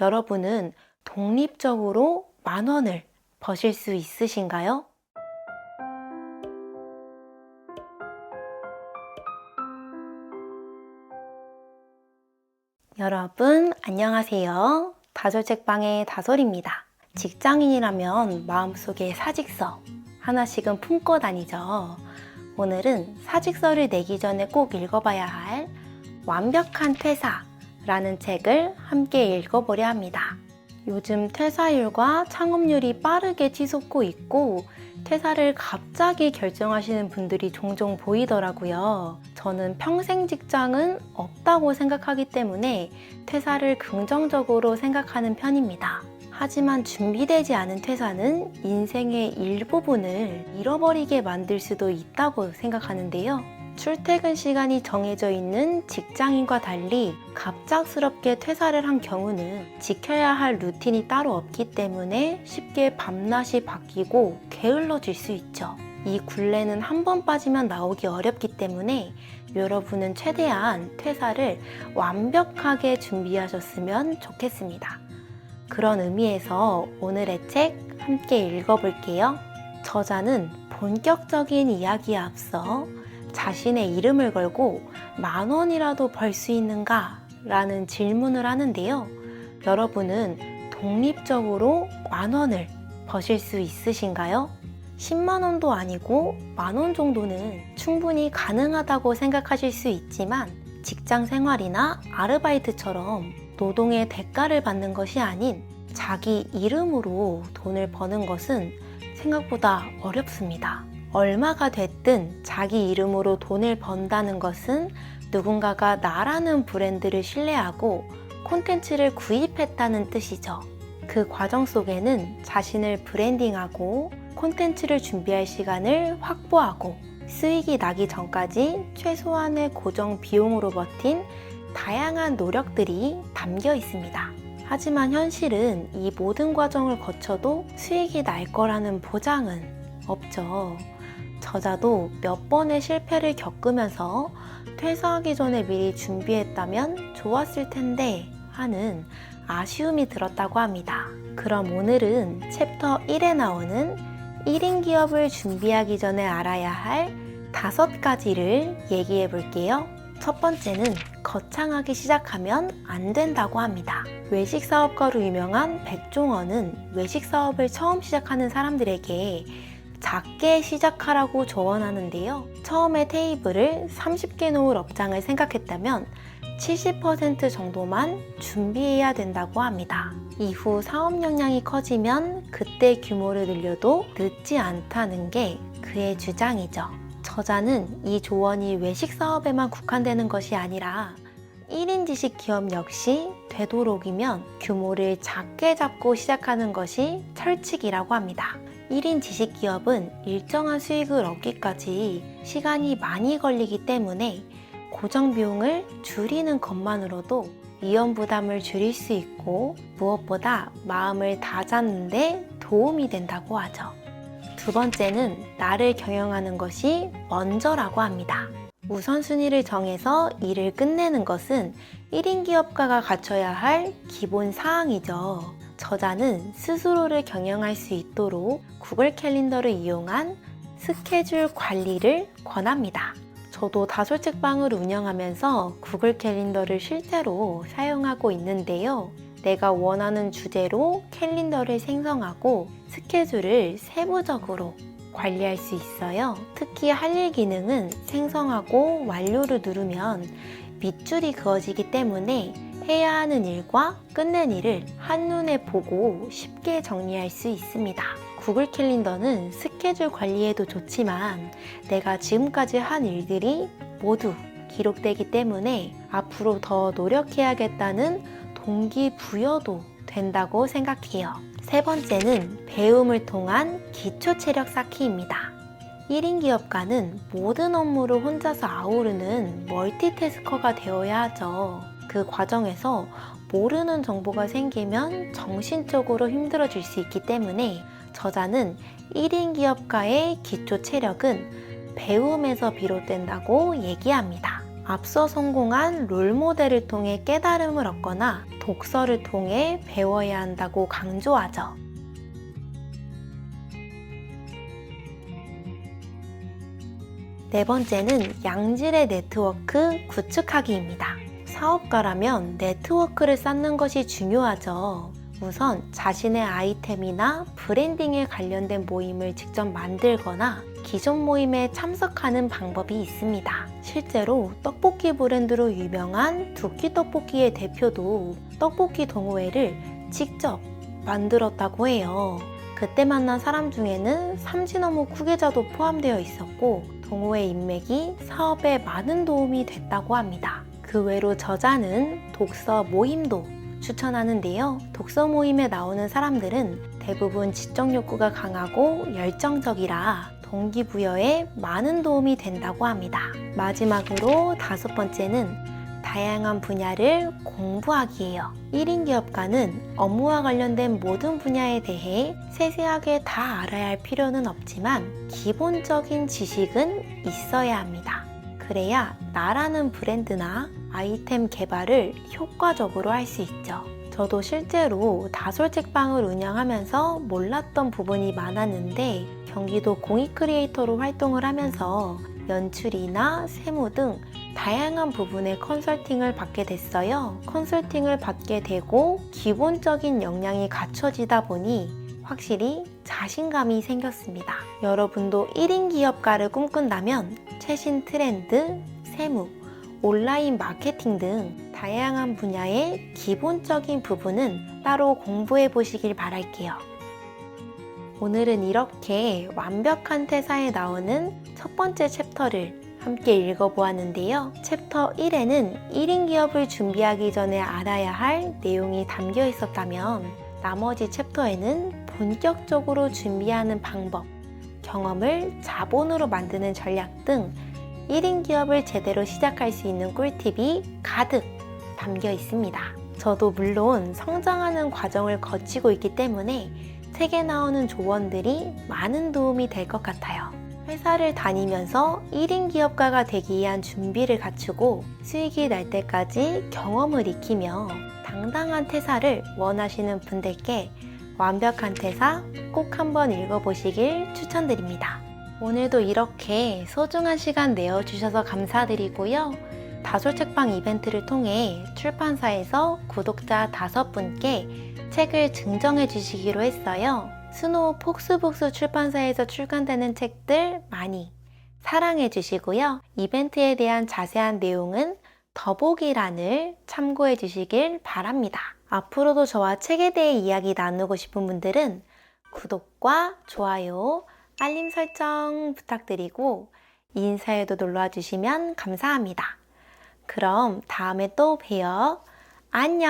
여러분은 독립적으로 만 원을 버실 수 있으신가요? 여러분, 안녕하세요. 다솔책방의 다솔입니다. 직장인이라면 마음속에 사직서 하나씩은 품고 다니죠. 오늘은 사직서를 내기 전에 꼭 읽어봐야 할 완벽한 퇴사 라는 책을 함께 읽어보려 합니다. 요즘 퇴사율과 창업률이 빠르게 치솟고 있고 퇴사를 갑자기 결정하시는 분들이 종종 보이더라고요. 저는 평생 직장은 없다고 생각하기 때문에 퇴사를 긍정적으로 생각하는 편입니다. 하지만 준비되지 않은 퇴사는 인생의 일부분을 잃어버리게 만들 수도 있다고 생각하는데요. 출퇴근 시간이 정해져 있는 직장인과 달리 갑작스럽게 퇴사를 한 경우는 지켜야 할 루틴이 따로 없기 때문에 쉽게 밤낮이 바뀌고 게을러질 수 있죠. 이 굴레는 한 번 빠지면 나오기 어렵기 때문에 여러분은 최대한 퇴사를 완벽하게 준비하셨으면 좋겠습니다. 그런 의미에서 오늘의 책 함께 읽어볼게요. 저자는 본격적인 이야기에 앞서 자신의 이름을 걸고 만 원이라도 벌 수 있는가? 라는 질문을 하는데요. 여러분은 독립적으로 만 원을 버실 수 있으신가요? 10만 원도 아니고 만 원 정도는 충분히 가능하다고 생각하실 수 있지만 직장 생활이나 아르바이트처럼 노동의 대가를 받는 것이 아닌 자기 이름으로 돈을 버는 것은 생각보다 어렵습니다. 얼마가 됐든 자기 이름으로 돈을 번다는 것은 누군가가 나라는 브랜드를 신뢰하고 콘텐츠를 구입했다는 뜻이죠. 그 과정 속에는 자신을 브랜딩하고 콘텐츠를 준비할 시간을 확보하고 수익이 나기 전까지 최소한의 고정 비용으로 버틴 다양한 노력들이 담겨 있습니다. 하지만 현실은 이 모든 과정을 거쳐도 수익이 날 거라는 보장은 없죠. 저자도 몇 번의 실패를 겪으면서 퇴사하기 전에 미리 준비했다면 좋았을 텐데 하는 아쉬움이 들었다고 합니다. 그럼 오늘은 챕터 1에 나오는 1인 기업을 준비하기 전에 알아야 할 다섯 가지를 얘기해 볼게요. 첫 번째는 거창하게 시작하면 안 된다고 합니다. 외식 사업가로 유명한 백종원은 외식 사업을 처음 시작하는 사람들에게 작게 시작하라고 조언하는데요. 처음에 테이블을 30개 놓을 업장을 생각했다면 70% 정도만 준비해야 된다고 합니다. 이후 사업 역량이 커지면 그때 규모를 늘려도 늦지 않다는 게 그의 주장이죠. 저자는 이 조언이 외식 사업에만 국한되는 것이 아니라 1인 지식 기업 역시 되도록이면 규모를 작게 잡고 시작하는 것이 철칙이라고 합니다. 1인 지식 기업은 일정한 수익을 얻기까지 시간이 많이 걸리기 때문에 고정 비용을 줄이는 것만으로도 위험 부담을 줄일 수 있고 무엇보다 마음을 다잡는데 도움이 된다고 하죠. 두 번째는 나를 경영하는 것이 먼저라고 합니다. 우선순위를 정해서 일을 끝내는 것은 1인 기업가가 갖춰야 할 기본 사항이죠. 저자는 스스로를 경영할 수 있도록 구글 캘린더를 이용한 스케줄 관리를 권합니다. 저도 다솔책방을 운영하면서 구글 캘린더를 실제로 사용하고 있는데요. 내가 원하는 주제로 캘린더를 생성하고 스케줄을 세부적으로 관리할 수 있어요. 특히 할 일 기능은 생성하고 완료를 누르면 밑줄이 그어지기 때문에 해야 하는 일과 끝낸 일을 한눈에 보고 쉽게 정리할 수 있습니다. 구글 캘린더는 스케줄 관리에도 좋지만 내가 지금까지 한 일들이 모두 기록되기 때문에 앞으로 더 노력해야겠다는 동기부여도 된다고 생각해요. 세 번째는 배움을 통한 기초 체력 쌓기입니다. 1인 기업가는 모든 업무를 혼자서 아우르는 멀티태스커가 되어야 하죠. 그 과정에서 모르는 정보가 생기면 정신적으로 힘들어질 수 있기 때문에 저자는 1인 기업가의 기초 체력은 배움에서 비롯된다고 얘기합니다. 앞서 성공한 롤모델을 통해 깨달음을 얻거나 독서를 통해 배워야 한다고 강조하죠. 네 번째는 양질의 네트워크 구축하기입니다. 사업가라면 네트워크를 쌓는 것이 중요하죠. 우선 자신의 아이템이나 브랜딩에 관련된 모임을 직접 만들거나 기존 모임에 참석하는 방법이 있습니다. 실제로 떡볶이 브랜드로 유명한 두끼 떡볶이의 대표도 떡볶이 동호회를 직접 만들었다고 해요. 그때 만난 사람 중에는 삼진어묵 후계자도 포함되어 있었고 동호회 인맥이 사업에 많은 도움이 됐다고 합니다. 그 외로 저자는 독서 모임도 추천하는데요. 독서 모임에 나오는 사람들은 대부분 지적 욕구가 강하고 열정적이라 동기부여에 많은 도움이 된다고 합니다. 마지막으로 다섯 번째는 다양한 분야를 공부하기예요. 1인 기업가는 업무와 관련된 모든 분야에 대해 세세하게 다 알아야 할 필요는 없지만 기본적인 지식은 있어야 합니다. 그래야 나라는 브랜드나 아이템 개발을 효과적으로 할 수 있죠. 저도 실제로 다솔책방을 운영하면서 몰랐던 부분이 많았는데 경기도 공익 크리에이터로 활동을 하면서 연출이나 세무 등 다양한 부분의 컨설팅을 받게 됐어요. 컨설팅을 받게 되고 기본적인 역량이 갖춰지다 보니 확실히 자신감이 생겼습니다. 여러분도 1인 기업가를 꿈꾼다면 최신 트렌드, 세무, 온라인 마케팅 등 다양한 분야의 기본적인 부분은 따로 공부해 보시길 바랄게요. 오늘은 이렇게 완벽한 퇴사에 나오는 첫 번째 챕터를 함께 읽어보았는데요. 챕터 1에는 1인 기업을 준비하기 전에 알아야 할 내용이 담겨 있었다면 나머지 챕터에는 본격적으로 준비하는 방법, 경험을 자본으로 만드는 전략 등 1인 기업을 제대로 시작할 수 있는 꿀팁이 가득 담겨 있습니다. 저도 물론 성장하는 과정을 거치고 있기 때문에 책에 나오는 조언들이 많은 도움이 될 것 같아요. 회사를 다니면서 1인 기업가가 되기 위한 준비를 갖추고 수익이 날 때까지 경험을 익히며 당당한 퇴사를 원하시는 분들께 완벽한 퇴사 꼭 한번 읽어보시길 추천드립니다. 오늘도 이렇게 소중한 시간 내어주셔서 감사드리고요. 다솔책방 이벤트를 통해 출판사에서 구독자 다섯 분께 책을 증정해 주시기로 했어요. 스노우 폭스북스 출판사에서 출간되는 책들 많이 사랑해 주시고요. 이벤트에 대한 자세한 내용은 더보기란을 참고해 주시길 바랍니다. 앞으로도 저와 책에 대해 이야기 나누고 싶은 분들은 구독과 좋아요, 알림 설정 부탁드리고 인사에도 놀러와 주시면 감사합니다. 그럼 다음에 또 봬요. 안녕!